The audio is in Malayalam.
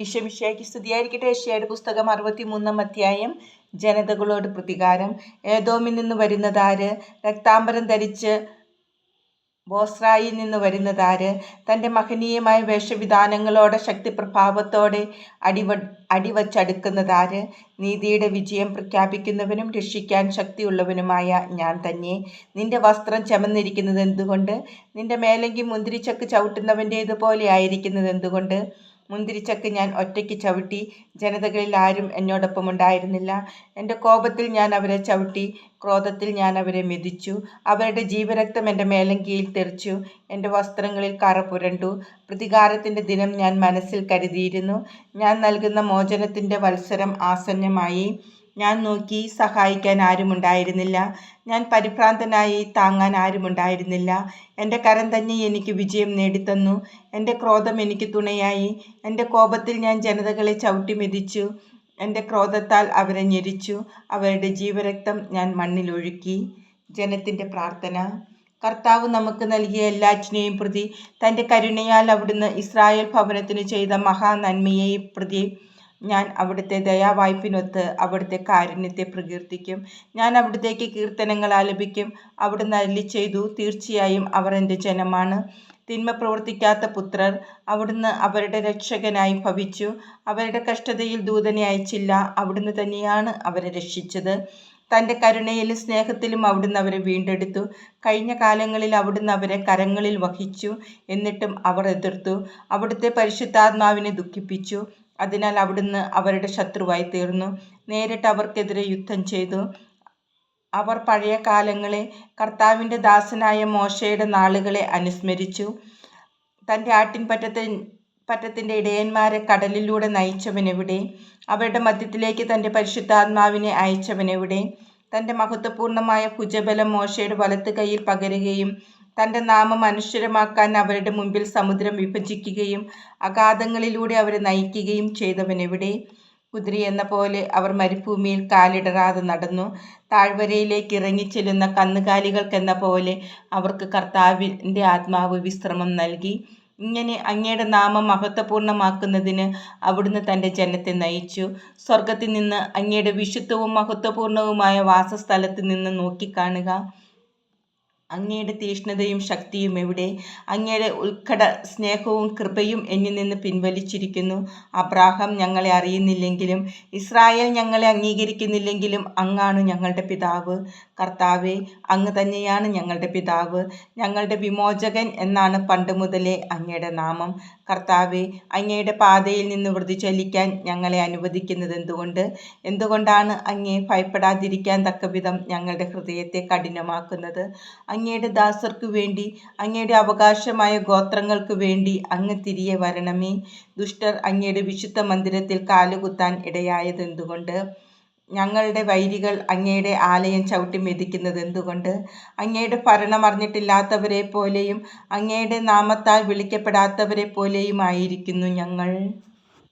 ഈശോമിശിഹായ്ക്ക് സ്തുതിയായിരിക്കട്ടെ. ഏഷ്യയുടെ പുസ്തകം അറുപത്തി മൂന്നാം അധ്യായം. ജനതകളോട് പ്രതികാരം. ഏതോമിൽ നിന്ന് വരുന്നതാര് രക്താംബരം ധരിച്ച് ബോസ്രായിൽ നിന്ന് വരുന്നതാര് തന്റെ മഹനീയമായ വേഷവിധാനങ്ങളോടെ ശക്തിപ്രഭാവത്തോടെ അടിവ അടിവച്ചടുക്കുന്നതാര് നീതിയുടെ വിജയം പ്രഖ്യാപിക്കുന്നവനും രക്ഷിക്കാൻ ശക്തിയുള്ളവനുമായ ഞാൻ തന്നെ. നിന്റെ വസ്ത്രം ചമന്നിരിക്കുന്നത് എന്തുകൊണ്ട്? നിന്റെ മേലെങ്കിൽ മുന്തിരിച്ചക്ക് ചവിട്ടുന്നവന്റേതുപോലെ ആയിരിക്കുന്നത് എന്തുകൊണ്ട്? മുന്തിരിച്ചക്ക് ഞാൻ ഒറ്റയ്ക്ക് ചവിട്ടി. ജനതകളിൽ ആരും എന്നോടൊപ്പം ഉണ്ടായിരുന്നില്ല. എന്റെ കോപത്തിൽ ഞാൻ അവരെ ചവിട്ടി. ക്രോധത്തിൽ ഞാൻ അവരെ മെതിച്ചു. അവരുടെ ജീവരക്തം എന്റെ മേലങ്കിയിൽ തെറിച്ചു. എന്റെ വസ്ത്രങ്ങളിൽ കറ പുരണ്ടു. പ്രതികാരത്തിന്റെ ദിനം ഞാൻ മനസ്സിൽ കരുതിയിരുന്നു. ഞാൻ നൽകുന്ന മോചനത്തിന്റെ വത്സരം ആസന്നമായി. ഞാൻ നോക്കി സഹായിക്കാൻ ആരുമുണ്ടായിരുന്നില്ല ഞാൻ പരിഭ്രാന്തനായി താങ്ങാൻ ആരുമുണ്ടായിരുന്നില്ല എന്റെ കരം തന്നെ എനിക്ക് വിജയം നേടിത്തന്നു. എന്റെ ക്രോധം എനിക്ക് തുണയായി. എന്റെ കോപത്തിൽ ഞാൻ ജനതകളെ ചവിട്ടി മെതിച്ചു. എന്റെ ക്രോധത്താൽ അവരെ ഞെരിച്ചു. അവരുടെ ജീവരക്തം ഞാൻ മണ്ണിലൊഴുക്കി ജനത്തിന്റെ പ്രാർത്ഥന. കർത്താവ് നമുക്ക് നൽകിയ എല്ലാറ്റിനെയും പ്രതി തന്റെ കരുണയാൽ അവിടുന്ന് ഇസ്രായേൽ ഭവനത്തിന് ചെയ്ത മഹാനന്മയെയും പ്രതി ഞാൻ അവിടുത്തെ ദയാവായ്പിനൊത്ത് അവിടുത്തെ കാരുണ്യത്തെ പ്രകീർത്തിക്കും. ഞാൻ അവിടുത്തേക്ക് കീർത്തനങ്ങൾ ആലപിക്കും. അവിടുന്ന് അരുളി ചെയ്തു തീർച്ചയായും അവർ എന്റെ ജനമാണ്. തിന്മ പ്രവർത്തിക്കാത്ത പുത്രർ അവിടുന്ന് അവരുടെ രക്ഷകനായി ഭവിച്ചു. അവരുടെ കഷ്ടതയിൽ ദൂതനെ അയച്ചില്ല. അവിടുന്ന് തന്നെയാണ് അവരെ രക്ഷിച്ചത്. തന്റെ കരുണയിലും സ്നേഹത്തിലും അവിടുന്ന് അവരെ വീണ്ടെടുത്തു. കഴിഞ്ഞ കാലങ്ങളിൽ അവിടുന്ന് അവരെ കരങ്ങളിൽ വഹിച്ചു. എന്നിട്ടും അവർ എതിർത്തു. അവിടുത്തെ പരിശുദ്ധാത്മാവിനെ ദുഃഖിപ്പിച്ചു. അതിനാൽ അവിടുന്ന് അവരുടെ ശത്രുവായി തീർന്നു. നേരിട്ട് അവർക്കെതിരെ യുദ്ധം ചെയ്തു. അവർ പഴയ കാലങ്ങളെ കർത്താവിന്റെ ദാസനായ മോശയുടെ നാളുകളെ അനുസ്മരിച്ചു. തന്റെ ആട്ടിൻപറ്റത്തിൻ പറ്റത്തിന്റെ ഇടയന്മാരെ കടലിലൂടെ നയിച്ചവനെവിടെ? അവരുടെ മധ്യത്തിലേക്ക് തന്റെ പരിശുദ്ധാത്മാവിനെ അയച്ചവനെവിടെ? തന്റെ മഹത്വപൂർണമായ ഭുജബലം മോശയുടെ വലത്ത് കൈയിൽ പകരുകയും തന്റെ നാമം അനശ്വരമാക്കാൻ അവരുടെ മുമ്പിൽ സമുദ്രം വിഭജിക്കുകയും അഗാധങ്ങളിലൂടെ അവരെ നയിക്കുകയും ചെയ്തവനെവിടെ? കുതിരി എന്ന പോലെ അവർ മരുഭൂമിയിൽ കാലിടറാതെ നടന്നു. താഴ്വരയിലേക്ക് ഇറങ്ങിച്ചെല്ലുന്ന കന്നുകാലികൾക്കെന്ന പോലെ അവർക്ക് കർത്താവിന്റെ ആത്മാവ് വിശ്രമം നൽകി. ഇങ്ങനെ അങ്ങയുടെ നാമം മഹത്വപൂർണമാക്കുന്നതിന് അവിടുന്ന് തന്റെ ജനത്തെ നയിച്ചു. സ്വർഗത്തിൽ നിന്ന് അങ്ങയുടെ വിശുദ്ധവും മഹത്വപൂർണവുമായ വാസസ്ഥലത്ത് നിന്ന് നോക്കിക്കാണുക. അങ്ങയുടെ തീഷ്ണതയും ശക്തിയും എവിടെ? അങ്ങയുടെ ഉത്കട സ്നേഹവും കൃപയും എന്നിൽ നിന്ന് പിൻവലിച്ചിരിക്കുന്നു. അബ്രാഹം ഞങ്ങളെ അറിയുന്നില്ലെങ്കിലും ഇസ്രായേൽ ഞങ്ങളെ അംഗീകരിക്കുന്നില്ലെങ്കിലും അങ്ങാണ് ഞങ്ങളുടെ പിതാവ്. കർത്താവെ അങ്ങ് തന്നെയാണ് ഞങ്ങളുടെ പിതാവ്. ഞങ്ങളുടെ വിമോചകൻ എന്നാണ് പണ്ട് മുതലേ അങ്ങയുടെ നാമം. കർത്താവെ അങ്ങയുടെ പാതയിൽ നിന്ന് വൃതിചലിക്കാൻ ഞങ്ങളെ അനുവദിക്കുന്നത് എന്തുകൊണ്ട്? എന്തുകൊണ്ടാണ് അങ്ങേ ഭയപ്പെടാതിരിക്കാൻ തക്കവിധം ഞങ്ങളുടെ ഹൃദയത്തെ കഠിനമാക്കുന്നത്? അങ്ങയുടെ ദാസർക്കു വേണ്ടി അങ്ങയുടെ അവകാശമായ ഗോത്രങ്ങൾക്ക് വേണ്ടി അങ്ങ് തിരികെ വരണമേ. ദുഷ്ടർ അങ്ങയുടെ വിശുദ്ധ മന്ദിരത്തിൽ കാലുകുത്താൻ ഇടയായതെന്തുകൊണ്ട്? ഞങ്ങളുടെ വൈരികൾ അങ്ങയുടെ ആലയം ചവിട്ടി മെതിക്കുന്നത് എന്തുകൊണ്ട് അങ്ങയുടെ ഭരണം അറിഞ്ഞിട്ടില്ലാത്തവരെ പോലെയും അങ്ങയുടെ നാമത്താൽ വിളിക്കപ്പെടാത്തവരെ പോലെയും ആയിരിക്കുന്നു ഞങ്ങൾ.